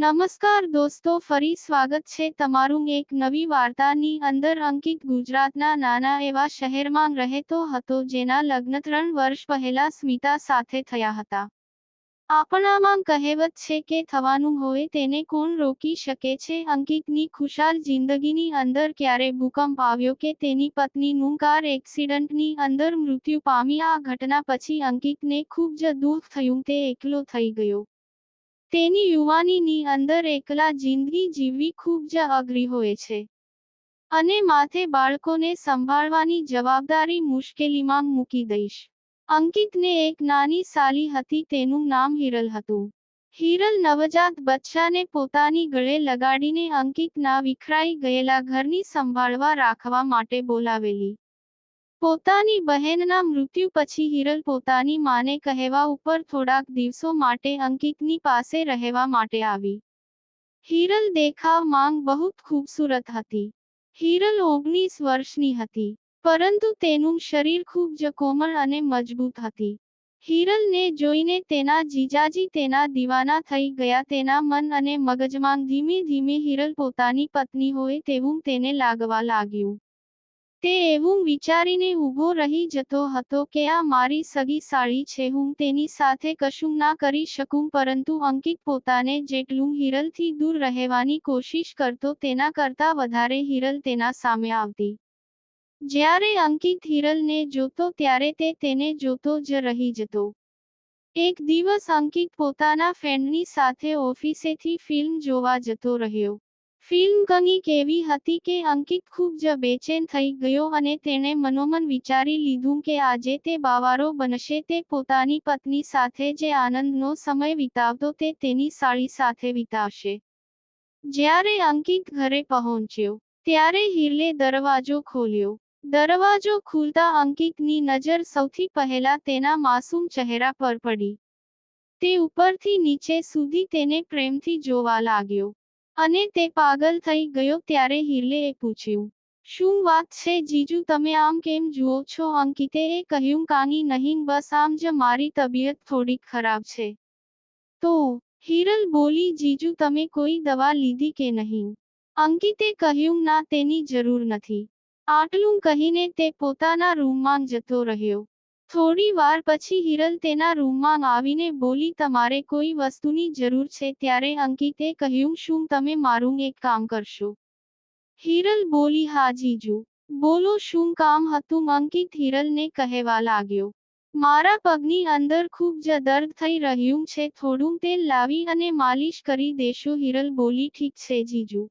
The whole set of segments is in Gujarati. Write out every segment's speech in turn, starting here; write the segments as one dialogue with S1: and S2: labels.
S1: નમસ્કાર દોસ્તો, ફરી સ્વાગત છે તમારું એક નવી વાર્તાની અંદર. અંકિત ગુજરાતના નાના એવા શહેરમાં રહેતો હતો, જેના લગ્ન ત્રણ વર્ષ પહેલા સ્મિતા સાથે થયા હતા. આપણામાં કહેવત છે કે, થવાનું હોય તેને કોણ રોકી શકે છે? અંકિતની ખુશાલ જિંદગીની અંદર ક્યારે ભૂકંપ આવ્યો કે તેની પત્નીનું કાર એક્સિડન્ટની અંદર મૃત્યુ પામી, આ ઘટના પછી અંકિતને ખૂબ જ દુઃખ થયું, તે એકલો થઈ ગયો. તેની યુવાનીની અંદર એકલા જિંદગી જીવવી ખૂબ જ અઘરી હોય છે. અને માથે બાળકોને સંભાળવાની જવાબદારી મુશ્કેલીમાં મૂકી દઈશ. અંકિતને એક નાની સાલી હતી, તેનું નામ હિરલ હતું. હિરલ નવજાત બચ્ચાને પોતાની ગળે લગાડીને અંકિતના વિખરાઈ ગયેલા ઘરની સંભાળવા રાખવા માટે બોલાવેલી. પોતાની બહેનના મૃત્યુ પછી હિરલ પોતાની માને કહેવા ઉપર થોડાક દિવસો માટે અંકિતની પાસે રહેવા માટે આવી. હિરલ દેખાવ માંગ બહુ ખૂબસૂરત હતી. હિરલ ઓગણીસ વર્ષની હતી, પરંતુ તેનું શરીર ખૂબ જ કોમળ અને મજબૂત હતી. હિરલને જોઈને તેના જીજાજી તેના દીવાના થઈ ગયા તેના મન અને મગજમાં ધીમે ધીમે હિરલ પોતાની પત્ની હોય તેવું તેને લાગવા લાગ્યું. તે એવું વિચારીને ઊભો રહી જતો હતો કે આ મારી સગી સાળી છે, હું તેની સાથે કશું ના કરી શકું, પરંતુ અંકિત પોતાને જેટલું હિરલથી દૂર રહેવાની કોશિશ કરતો તેના કરતા વધારે હિરલ તેના સામે આવતી. જ્યારે અંકિત હિરલને જોતો ત્યારે તે તેને જોતો જ રહી જતો. એક દિવસ અંકિત પોતાના ફ્રેન્ડની સાથે ઓફિસેથી ફિલ્મ જોવા જતો રહ્યો. ફિલ્મ કંઈક એવી હતી કે અંકિત ખૂબ જ બેચેન થઈ ગયો અને તેણે મનોમન વિચારી લીધું કે આજે તે બાવારો બનશે તે પોતાની પત્ની સાથે જે આનંદનો સમય વિતાવતો તે તેની સાળી સાથે વિતાવશે. જ્યારે અંકિત ઘરે પહોંચ્યો, ત્યારે હિરલે દરવાજો ખોલ્યો. દરવાજો ખુલતા અંકિતની નજર સૌથી પહેલા તેના માસૂમ ચહેરા પર પડી. તે ઉપરથી નીચે સુધી તેને પ્રેમથી જોવા લાગ્યો. અને તે પાગલ થઈ ગયો ત્યારે હિરલેએ પૂછ્યું, શું વાત છે જીજુ, તમે આમ કેમ જુઓ છો? અંકિતે એ કહ્યું, કાંઈ નહીં, બસ આમ જ મારી તબિયત થોડીક ખરાબ છે. તો, હિરલ, બોલી જીજુ, તમે કોઈ દવા લીધી કે નહીં? અંકિતે કહ્યું, ના, તેની જરૂર નથી. આટલું કહીને તે પોતાના રૂમમાં જતો રહ્યો. થોડી વાર પછી હિરલ તેના રૂમમાં આવીને બોલી, તમારે કોઈ વસ્તુની જરૂર છે? ત્યારે અંકિતે કહ્યું, શું તમે મારું એક કામ કરશો? હિરલ બોલી, હા બોલો, શું કામ હતું? અંકિત હિરલને કહેવા લાગ્યો. મારા પગની અંદર ખૂબ જ દર્દ થઈ રહ્યું છે, થોડું તેલ લાવી અને માલિશ કરી દેશો, હિરલ બોલી, ઠીક છે જીજુ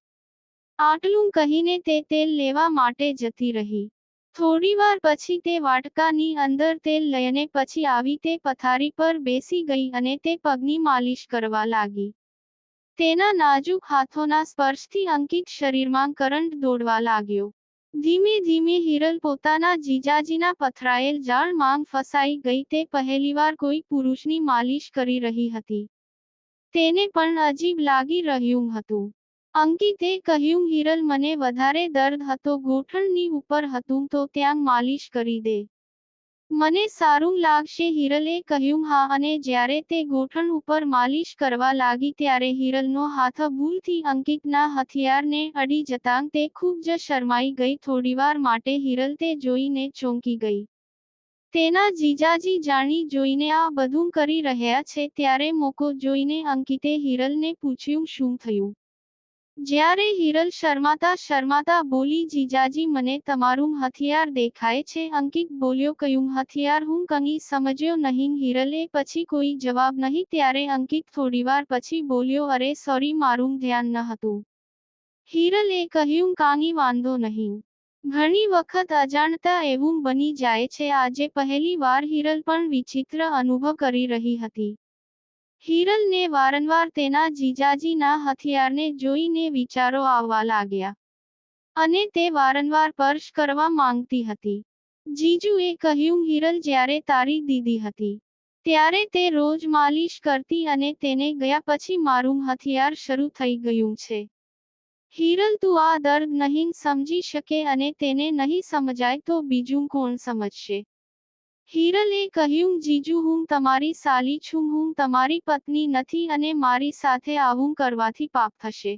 S1: આટલું કહીને તે તેલ લેવા માટે જતી રહી. થોડીવાર પછી તે વાટકાની અંદર તેલ લઈને પછી આવી તે પથારી પર બેસી ગઈ અને તે પગની માલિશ કરવા લાગી. તેના નાજુક હાથોના સ્પર્શથી અંકિત શરીરમાં કરંટ દોડવા લાગ્યો. ધીમે ધીમે હિરલ પોતાના જીજાજીના પથરાયેલ જાળ માંગ ફસાઈ ગઈ તે પહેલીવાર કોઈ પુરુષની માલિશ કરી રહી હતી. તેને પણ અજીબ લાગી રહ્યું હતું. અંકિતે કહ્યું, હિરલ, મને વધારે દર્દ હતો, ગોઠણની ઉપર હતું, તો ત્યાં માલિશ કરી દે. મને સારું લાગશે, હિરલે કહ્યું, હા, અને જ્યારે તે ગોઠણ ઉપર માલિશ કરવા લાગી, ત્યારે હિરલનો હાથ ભૂલથી અંકિતના હથિયારને અડી જતાં તે ખૂબ જ શરમાઈ ગઈ. થોડીવાર માટે હિરલ તે જોઈને ચોંકી ગઈ. તેના જીજાજી જાણી જોઈને આ બધું કરી રહ્યા છે, ત્યારે મોકો જોઈને અંકિતે હિરલને પૂછ્યું, શું થયું? જ્યારે હિરલ શર્માતા શર્માતા બોલી, જીજાજી, મને તમારું હથિયાર દેખાય છે. અંકિત બોલ્યો, કયું હથિયાર? હું કંઈ સમજ્યો નહીં. હિરલે પછી કોઈ જવાબ નહીં, ત્યારે અંકિત થોડીવાર પછી બોલ્યો, અરે, સોરી, મારું ધ્યાન ન હતું. હિરલે કહ્યું, કાંઈ વાંધો નહીં. ઘણી વખત અજાણતા એવું બની જાય છે. આજે પહેલી વાર હિરલ પણ વિચિત્ર અનુભવ કરી રહી હતી. હિરલને વારંવાર તેના જીજાજીના હથિયારને જોઈને વિચારો આવવા લાગ્યા. અને તે વારંવાર સ્પર્શ કરવા માંગતી હતી. જીજુએ કહ્યું, હિરલ, જ્યારે તારી દીદી હતી, ત્યારે તે રોજ માલિશ કરતી અને તેને ગયા પછી મારું હથિયાર શરૂ થઈ ગયું છે. હિરલ, તું આ દર્દ નહીં સમજી શકે અને તેને નહીં સમજાય તો બીજું કોણ સમજશે? હિરલે કહ્યું, જીજુ હું તમારી સાલી છું, હું તમારી પત્ની નથી અને મારી સાથે આવું કરવાથી પાપ થશે.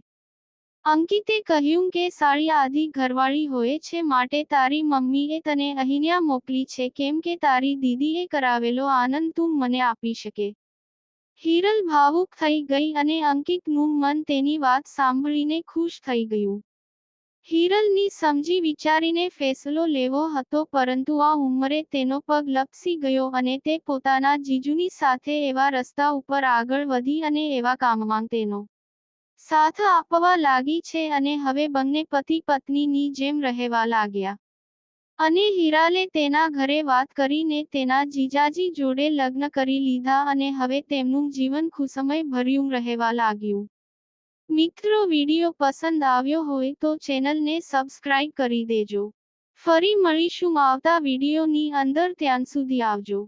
S1: અંકિતે કહ્યું કે, સાળી આધી ઘરવાળી હોય છે, માટે તારી મમ્મીએ તને અહીંયા મોકલી છે, કેમ કે તારી દીદીએ કરાવેલો આનંદ તું મને આપી શકે. હિરલ ભાવુક થઈ ગઈ અને અંકિતનું મન તેની વાત સાંભળીને ખુશ થઈ ગયું. હિરલની સમજી વિચારીને ફેસલો લેવો હતો, પરંતુ આ ઉંમરે તેનો પગ લપસી ગયો અને તે પોતાના જીજુની સાથે એવા રસ્તા ઉપર આગળ વધી અને એવા કામમાં તેનો સાથ આપવા લાગી છે અને હવે બંને પતિ પત્નીની જેમ રહેવા લાગ્યા. અને હિરાલે તેના ઘરે વાત કરીને તેના જીજાજી જોડે લગ્ન કરી લીધા અને હવે તેમનું જીવન ખુશમય ભર્યું રહેવા લાગ્યું. મિત્રો વીડિયો પસંદ આવ્યો હોય તો ચેનલને સબસ્ક્રાઇબ કરી દેજો. ફરી મળીશું આવતા વિડીયોની અંદર, ત્યાં સુધી આવજો.